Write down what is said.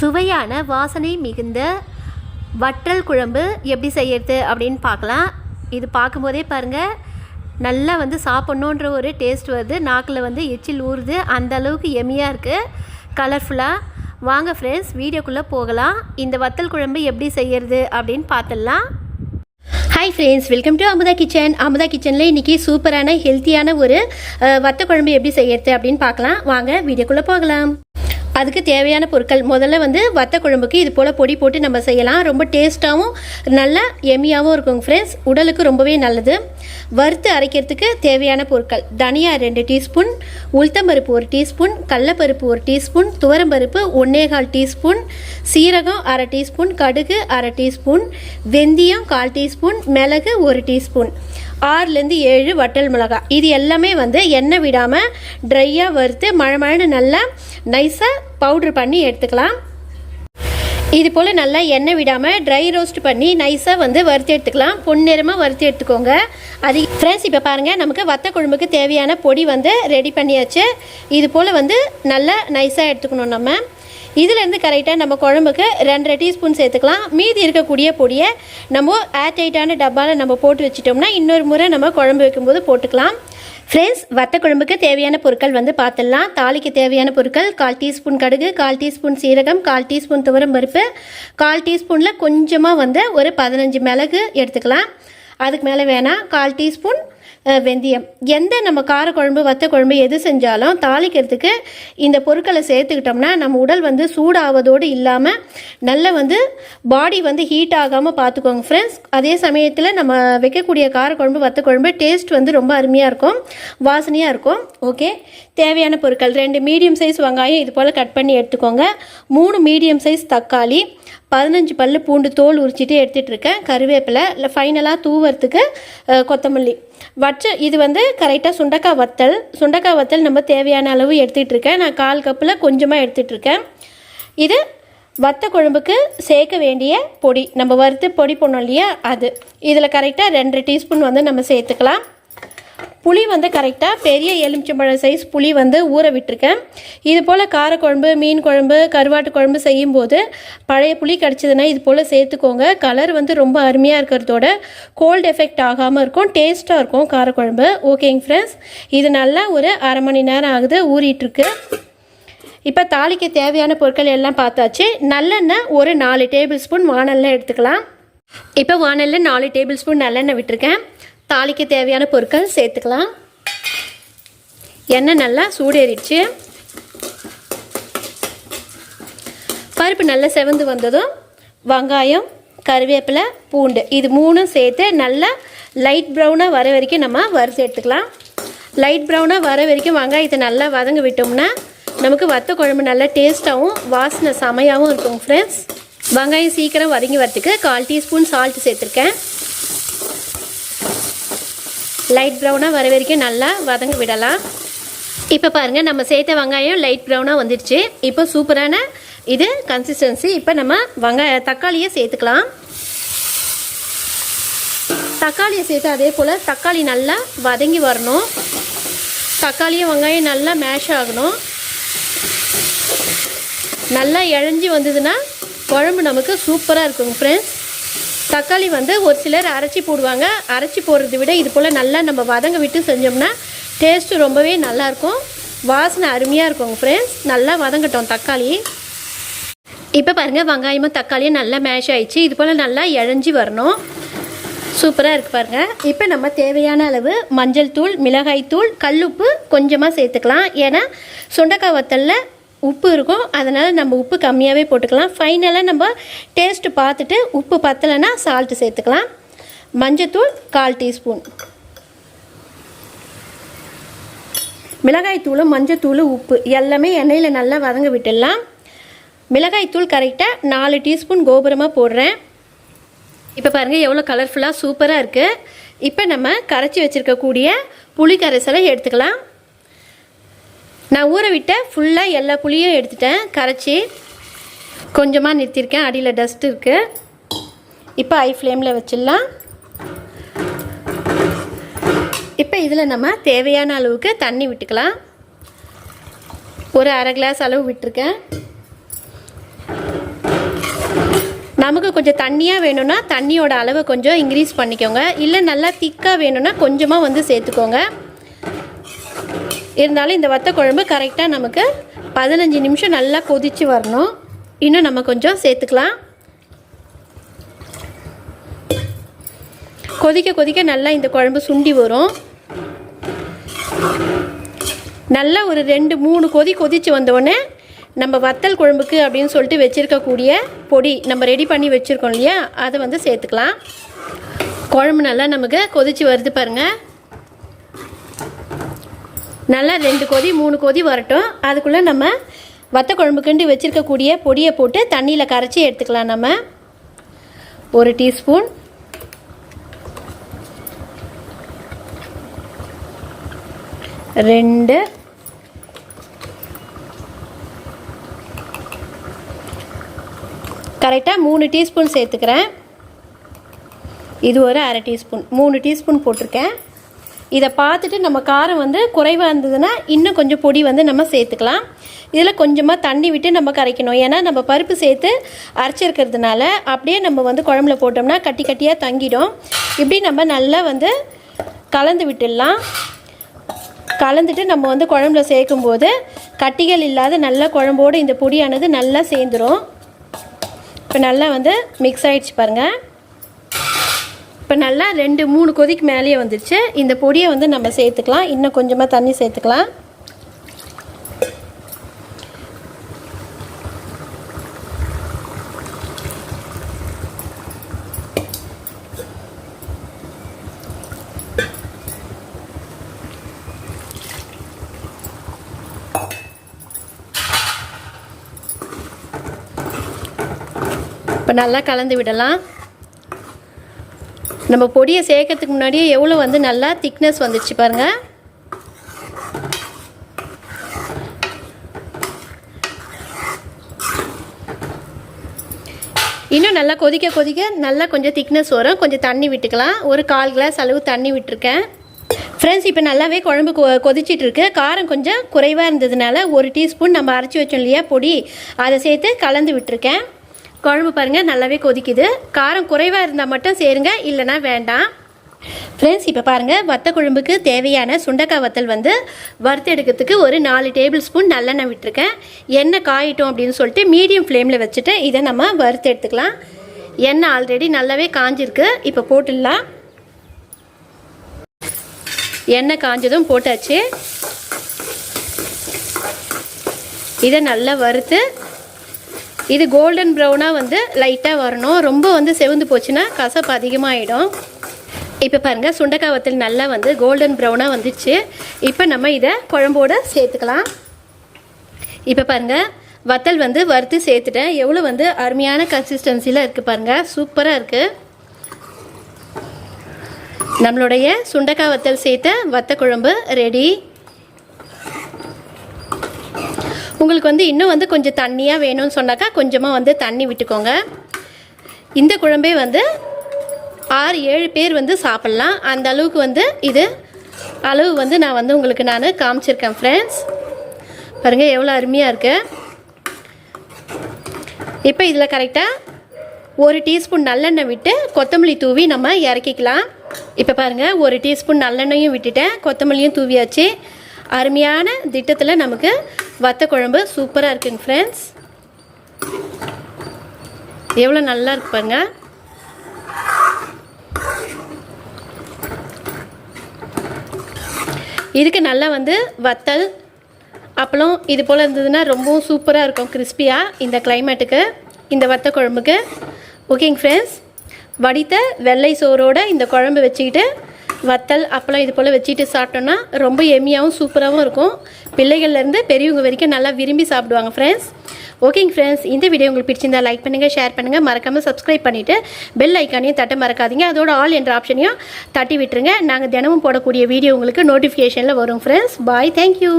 சுவையான வாசனை மிகுந்த வற்றல் குழம்பு எப்படி செய்யறது அப்படின்னு பார்க்கலாம். இது பார்க்கும்போதே பாருங்கள் நல்லா வந்து சாப்பிட்ணுன்ற ஒரு டேஸ்ட் வருது. நாக்கில் வந்து எச்சில் ஊறுது. அந்த அளவுக்கு எமியாக இருக்குது கலர்ஃபுல்லாக வாங்க ஃப்ரெண்ட்ஸ் வீடியோக்குள்ளே போகலாம். இந்த வத்தல் குழம்பு எப்படி செய்யறது அப்படின்னு பார்த்துடலாம். Hi friends welcome to Amudha kitchen Amudha கிச்சனில் இன்றைக்கி சூப்பரான ஹெல்த்தியான ஒரு வத்த குழம்பு எப்படி செய்யறது அப்படின்னு பார்க்கலாம். வாங்க வீடியோக்குள்ளே போகலாம். அதுக்கு தேவையான பொருட்கள். முதல்ல வந்து வத்த குழம்புக்கு இது போல் பொடி போட்டு நம்ம செய்யலாம். ரொம்ப டேஸ்ட்டாகவும் நல்லா எம்மியாகவும் இருக்குங்க ஃப்ரெண்ட்ஸ் உடலுக்கு ரொம்பவே நல்லது. வறுத்து அரைக்கிறதுக்கு தேவையான பொருட்கள். தனியா ரெண்டு டீஸ்பூன் உளுத்தம்பருப்பு ஒரு டீஸ்பூன் கடலப்பருப்பு ஒரு டீஸ்பூன் துவரம்பருப்பு ஒன்னேகால் டீஸ்பூன் சீரகம் அரை டீஸ்பூன் கடுகு அரை டீஸ்பூன் வெந்தயம் கால் டீஸ்பூன் மிளகு ஒரு டீஸ்பூன். ஆறுலேருந்து ஏழு வட்டல் மிளகாய் இது எல்லாமே வந்து எண்ணெய் விடாமல் ட்ரையாக வறுத்து மழை மழைன்னு நல்லா நைஸாக பவுட்ரு பண்ணி எடுத்துக்கலாம். இது போல் நல்லா எண்ணெய் விடாமல் ட்ரை ரோஸ்ட் பண்ணி நைஸாக வந்து வறுத்து எடுத்துக்கலாம். பொன்னிறமாக வறுத்து எடுத்துக்கோங்க. அது ஃப்ரெண்ட்ஸ் இப்போ பாருங்கள் நமக்கு வத்த குழம்புக்கு தேவையான பொடி வந்து ரெடி பண்ணியாச்சு. இது போல் வந்து நல்லா நைஸாக எடுத்துக்கணும் நம்ம. இதுலேருந்து கரெக்டாக நம்ம குழம்புக்கு ரெண்டரை டீஸ்பூன் சேர்த்துக்கலாம். மீதி இருக்கக்கூடிய பொடியை நம்ம ஏர் டைட்டான டப்பாவில் நம்ம போட்டு வச்சிட்டோம்னா இன்னொரு முறை நம்ம குழம்பு வைக்கும்போது போட்டுக்கலாம். ஃப்ரெண்ட்ஸ் வத்த குழம்புக்கு தேவையான பொருட்கள் வந்து பார்த்துடலாம். தாளிக்கு தேவையான பொருட்கள் கால் டீஸ்பூன் கடுகு கால் டீஸ்பூன் சீரகம் கால் டீஸ்பூன் துவரம் பருப்பு கால் டீஸ்பூனில் கொஞ்சமாக வந்து ஒரு பதினஞ்சு மிளகு எடுத்துக்கலாம். அதுக்கு மேலே வேணாம் கால் டீஸ்பூன் வெந்தயம். எந்த நம்ம காரக்குழம்பு வத்த குழம்பு எது செஞ்சாலும் தாளிக்கிறதுக்கு இந்த பொருட்களை சேர்த்துக்கிட்டோம்னா நம்ம உடல் வந்து சூடாவதோடு இல்லாமல் நல்ல வந்து பாடி வந்து ஹீட் ஆகாமல் பார்த்துக்கோங்க ஃப்ரெண்ட்ஸ் அதே சமயத்தில் நம்ம வைக்கக்கூடிய காரக்குழம்பு வத்த குழம்பு டேஸ்ட் வந்து ரொம்ப அருமையாக இருக்கும் வாசனையாக இருக்கும். ஓகே தேவையான பொருட்கள் ரெண்டு மீடியம் சைஸ் வெங்காயம் இது போல் கட் பண்ணி எடுத்துக்கோங்க. மூணு மீடியம் சைஸ் தக்காளி பதினஞ்சு பல் பூண்டு தோல் உரிச்சிட்டு எடுத்துகிட்டு இருக்கேன் கருவேப்பிலை இல்லை ஃபைனலாக தூவறதுக்கு கொத்தமல்லி. வச்ச இது வந்து கரெக்டாக சுண்டக்காய் வத்தல். சுண்டக்காய் வத்தல் நம்ம தேவையான அளவு எடுத்துகிட்டு இருக்கேன் நான் கால் கப்பில் கொஞ்சமாக எடுத்துகிட்டு இருக்கேன் இது வத்த குழம்புக்கு சேர்க்க வேண்டிய பொடி. நம்ம வறுத்து பொடி பண்ணோம் இல்லையா? அது. இதில் கரெக்டாக ரெண்டு டீஸ்பூன் வந்து நம்ம சேர்த்துக்கலாம். புளி வந்து கரெக்டாக பெரிய எலுமிச்சம்பழம் சைஸ் புளி வந்து ஊற விட்டுருக்கேன். இது போல் காரக்குழம்பு மீன் குழம்பு கருவாட்டு குழம்பு செய்யும்போது பழைய புளி கிடச்சிதுன்னா இது போல் சேர்த்துக்கோங்க. கலர் வந்து ரொம்ப அருமையாக இருக்கிறதோட கோல்டு எஃபெக்ட் ஆகாமல் இருக்கும் டேஸ்ட்டாக இருக்கும் காரக்குழம்பு. ஓகேங்க ஃப்ரெண்ட்ஸ் இது நல்லா ஒரு அரை மணி நேரம் ஆகுது ஊறிட்டுருக்கு. இப்போ தாளிக்க தேவையான பொருட்கள் எல்லாம் பார்த்தாச்சு. நல்லெண்ணெய் ஒரு நாலு டேபிள் ஸ்பூன் வானலில் எடுத்துக்கலாம். இப்போ வானலில் நாலு டேபிள் ஸ்பூன் நல்லெண்ணெய் விட்டுருக்கேன். தாளிக்கு தேவையான பொருட்கள் சேர்த்துக்கலாம். எண்ணெய் நல்லா சூடேறிடுச்சு. பருப்பு நல்லா செவந்து வந்ததும் வெங்காயம் கருவேப்பிலை பூண்டு இது மூணும் சேர்த்து நல்லா லைட் ப்ரௌனாக வர வரைக்கும் நம்ம வறுத்து எடுத்துக்கலாம். லைட் ப்ரௌனாக வர வரைக்கும் வெங்காயத்தை நல்லா வதங்க விட்டோம்னா நமக்கு வத்த குழம்பு நல்லா டேஸ்ட்டாகவும் வாசனை செமையாகவும் இருக்கும் ஃப்ரெண்ட்ஸ் வெங்காயம் சீக்கிரம் வதங்கி வரத்துக்கு கால் டீஸ்பூன் சால்ட் சேர்த்துருக்கேன். லைட் ப்ரௌனாக வர வரைக்கும் நல்லா வதங்க விடலாம். இப்போ பாருங்கள் நம்ம சேர்த்த வெங்காயம் லைட் ப்ரௌனாக வந்துடுச்சு. இப்போ சூப்பரான இது கன்சிஸ்டன்சி இப்போ நம்ம வெங்காய தக்காளியை சேர்த்துக்கலாம். தக்காளியை சேர்த்து அதே போல் தக்காளி நல்லா வதங்கி வரணும். தக்காளியும் வெங்காயம் நல்லா மேஷ் ஆகணும். நல்லா இழஞ்சி வந்ததுன்னா குழம்பு நமக்கு சூப்பராக இருக்கும் ஃப்ரெண்ட்ஸ் தக்காளி வந்து ஒரு சிலர் அரைச்சி போடுவாங்க. அரைச்சி போடுறதை விட இது போல் நல்லா நம்ம வதங்க விட்டு செஞ்சோம்னா டேஸ்ட்டு ரொம்பவே நல்லாயிருக்கும் வாசனை அருமையாக இருக்குங்க ஃப்ரெண்ட்ஸ் நல்லா வதங்கட்டும் தக்காளி. இப்போ பாருங்கள் வெங்காயமும் தக்காளியும் நல்லா மேஷ் ஆயிடுச்சு. இது போல் நல்லா இழஞ்சி வரணும். சூப்பராக இருக்குது பாருங்கள் இப்போ நம்ம தேவையான அளவு மஞ்சள் தூள் மிளகாய் தூள் கல்லுப்பு கொஞ்சமாக சேர்த்துக்கலாம். ஏன்னா சுண்டக்காய் வத்தலில் உப்பு இருக்கும். அதனால் நம்ம உப்பு கம்மியாகவே போட்டுக்கலாம். ஃபைனலாக நம்ம டேஸ்ட்டு பார்த்துட்டு உப்பு பத்தலைன்னா சால்ட்டு சேர்த்துக்கலாம். மஞ்சத்தூள் கால் டீஸ்பூன். மிளகாய் தூளும் மஞ்சத்தூள் உப்பு எல்லாமே எண்ணெயில் நல்லா வதங்க விட்டுடலாம். மிளகாய் தூள் கரெக்டாக நாலு டீஸ்பூன் கோபுரமாக போடுறேன். இப்போ பாருங்கள் எவ்வளோ கலர்ஃபுல்லாக சூப்பராக இருக்குது இப்போ நம்ம கரைச்சி வச்சுருக்கக்கூடிய புளி கரைசலை எடுத்துக்கலாம். நான் ஊற விட்ட ஃபுல்லாக எல்லா புளியும் எடுத்துட்டேன். கரைச்சி கொஞ்சமாக நிறுத்தியிருக்கேன் அடியில் டஸ்ட் இருக்குது இப்போ ஐ ஃப்ளேமில் வச்சிடலாம். இப்போ இதில் நம்ம தேவையான அளவுக்கு தண்ணி விட்டுக்கலாம். ஒரு அரை கிளாஸ் அளவு விட்டுருக்கேன். நமக்கு கொஞ்சம் தண்ணியாக வேணும்னா தண்ணியோட அளவை கொஞ்சம் இன்க்ரீஸ் பண்ணிக்கோங்க. இல்லை நல்லா திக்காக வேணும்னா கொஞ்சமாக வந்து சேர்த்துக்கோங்க. இருந்தாலும் இந்த வத்த குழம்பு கரெக்டாக நமக்கு பதினஞ்சு நிமிஷம் நல்லா கொதித்து வரணும். இன்னும் நம்ம கொஞ்சம் சேர்த்துக்கலாம். கொதிக்க கொதிக்க நல்லா இந்த குழம்பு சுண்டி வரும். நல்லா ஒரு ரெண்டு மூணு கொதி கொதித்து வந்தோடனே நம்ம வத்தல் குழம்புக்கு அப்படின்னு சொல்லிட்டு வச்சுருக்கக்கூடிய பொடி நம்ம ரெடி பண்ணி வச்சுருக்கோம் இல்லையா? அதை வந்து சேர்த்துக்கலாம். குழம்பு நல்லா நமக்கு கொதித்து வருது பாருங்கள் நல்லா ரெண்டு கொதி மூணு கொதி வரட்டும். அதுக்குள்ளே நம்ம வத்த குழம்புக்குண்டு வச்சுருக்கக்கூடிய பொடியை போட்டு தண்ணியில் கரைச்சி எடுத்துக்கலாம் நம்ம. ஒரு டீஸ்பூன். ரெண்டு. கரெக்டாக மூணு டீஸ்பூன் சேர்த்துக்கிறேன். இது ஒரு அரை டீஸ்பூன். மூணு டீஸ்பூன் போட்டிருக்கேன். இதை பார்த்துட்டு நம்ம காரம் வந்து குறைவாக இருந்ததுன்னா இன்னும் கொஞ்சம் பொடி வந்து நம்ம சேர்த்துக்கலாம். இதில் கொஞ்சமாக தண்ணி விட்டு நம்ம கரைக்கணும். ஏன்னா நம்ம பருப்பு சேர்த்து அரைச்சிருக்கிறதுனால அப்படியே நம்ம வந்து குழம்புல போட்டோம்னா கட்டி கட்டியாக தங்கிடும். இப்படி நம்ம நல்லா வந்து கலந்து விட்டுடலாம். கலந்துட்டு நம்ம வந்து குழம்புல சேர்க்கும்போது கட்டிகள் இல்லாத நல்ல குழம்போடு இந்த பொடியானது நல்லா சேர்ந்துடும் இப்போ நல்லா வந்து மிக்ஸ் ஆகிடுச்சு பாருங்கள் இப்போ நல்லா ரெண்டு மூணு கொதிக்கு மேலேயே வந்துடுச்சு இந்த பொடியை வந்து நம்ம சேர்த்துக்கலாம். இன்னும் கொஞ்சமாக தண்ணி சேர்த்துக்கலாம். இப்போ நல்லா கலந்து விடலாம். நம்ம பொடியை சேர்க்கறதுக்கு முன்னாடியே எவ்வளோ வந்து நல்லா திக்னஸ் வந்துச்சு பாருங்கள் இன்னும் நல்லா கொதிக்க கொதிக்க நல்லா கொஞ்சம் திக்னஸ் வரும். கொஞ்சம் தண்ணி விட்டுக்கலாம். ஒரு கால் கிளாஸ் அளவு தண்ணி விட்டுருக்கேன். ஃப்ரெண்ட்ஸ் இப்போ நல்லாவே குழம்பு கொ கொதிச்சிட்ருக்கு காரம் கொஞ்சம் குறைவாக இருந்ததுனால ஒரு டீஸ்பூன் நம்ம அரைச்சி வச்சோம் இல்லையா பொடி. அதை சேர்த்து கலந்து விட்டுருக்கேன். குழம்பு பாருங்கள் நல்லாவே கொதிக்குது. காரம் குறைவாக இருந்தால் மட்டும் சேருங்க இல்லைனா வேண்டாம். ஃப்ரெண்ட்ஸ் இப்போ பாருங்கள் வத்த குழம்புக்கு தேவையான சுண்டக்காய் வத்தல் வந்து வறுத்து எடுக்கிறதுக்கு ஒரு நாலு டேபிள் ஸ்பூன் நல்லெண்ணெய் விட்டுருக்கேன். எண்ணெய் காயிட்டோம் அப்படின்னு சொல்லிட்டு மீடியம் ஃப்ளேமில் வச்சுட்டு இதை நம்ம வறுத்து எடுத்துக்கலாம். எண்ணெய் ஆல்ரெடி நல்லாவே காஞ்சிருக்கு. இப்போ போட்டுடலாம். எண்ணெய் காஞ்சதும் போட்டாச்சு. இதை நல்லா வறுத்து இது கோல்டன் ப்ரௌனாக வந்து லைட்டாக வரணும். ரொம்ப வந்து செவந்து போச்சுன்னா கசப்பு அதிகமாகிடும் இப்போ பாருங்கள் சுண்டக்காய் வத்தல் நல்லா வந்து கோல்டன் ப்ரௌனாக வந்துச்சு. இப்போ நம்ம இதை குழம்போடு சேர்த்துக்கலாம். இப்போ பாருங்கள் வத்தல் வந்து வறுத்து சேர்த்துட்டேன். எவ்வளோ வந்து அருமையான கன்சிஸ்டன்சியில் இருக்குது பாருங்கள் சூப்பராக இருக்குது நம்மளுடைய சுண்டக்காய் வத்தல் சேர்த்த வத்த குழம்பு ரெடி உங்களுக்கு வந்து இன்னும் வந்து கொஞ்சம் தண்ணியாக வேணும்னு சொன்னாக்கா கொஞ்சமாக வந்து தண்ணி விட்டுக்கோங்க. இந்த குழம்பே வந்து ஆறு ஏழு பேர் வந்து சாப்பிட்லாம். அந்த அளவுக்கு வந்து இது அளவு வந்து நான் வந்து உங்களுக்கு நான் காமிச்சிருக்கேன் ஃப்ரெண்ட்ஸ் பாருங்கள் எவ்வளோ அருமையாக இருக்குது இப்போ இதில் கரெக்டாக ஒரு டீஸ்பூன் நல்லெண்ணெய் விட்டு கொத்தமல்லி தூவி நம்ம இறக்கிக்கலாம். இப்போ பாருங்கள் ஒரு டீஸ்பூன் நல்லெண்ணையும் விட்டுட்டேன். கொத்தமல்லியும் தூவியாச்சு. அருமையான திட்டத்தில் நமக்கு வத்த குழம்பு சூப்பராக இருக்குங்க ஃப்ரெண்ட்ஸ் எவ்வளோ நல்லா இருக்கு பாருங்க. இதுக்கு நல்லா வந்து வத்தல் அப்பளம் இது போல் இருந்ததுன்னா ரொம்பவும் சூப்பராக இருக்கும் கிறிஸ்பியாக இந்த கிளைமேட்டுக்கு இந்த வத்த குழம்புக்கு ஓகேங்க ஃப்ரெண்ட்ஸ் வடித்த வெள்ளை சோறோடு இந்த குழம்பு வச்சுக்கிட்டு வத்தல் அப்பளம் இது போல் வச்சுட்டு சாப்பிட்டோன்னா ரொம்ப எம்மியாகவும் சூப்பராகவும் இருக்கும். பிள்ளைகள்லேருந்து பெரியவங்க வரைக்கும் நல்லா விரும்பி சாப்பிடுவாங்க ஃப்ரெண்ட்ஸ் ஓகேங்க ஃப்ரெண்ட்ஸ் இந்த வீடியோ உங்களுக்கு பிடிச்சிருந்தா லைக் பண்ணுங்கள் ஷேர் பண்ணுங்கள் மறக்காமல் சப்ஸ்கிரைப் பண்ணிவிட்டு பெல் ஐக்கானையும் தட்ட மறக்காதீங்க. அதோட ஆல் என்ற ஆப்ஷனையும் தட்டி விட்டுருங்க. நாங்கள் தினமும் போடக்கூடிய வீடியோ உங்களுக்கு நோட்டிஃபிகேஷனில் வரும் ஃப்ரெண்ட்ஸ் பாய் தேங்க்யூ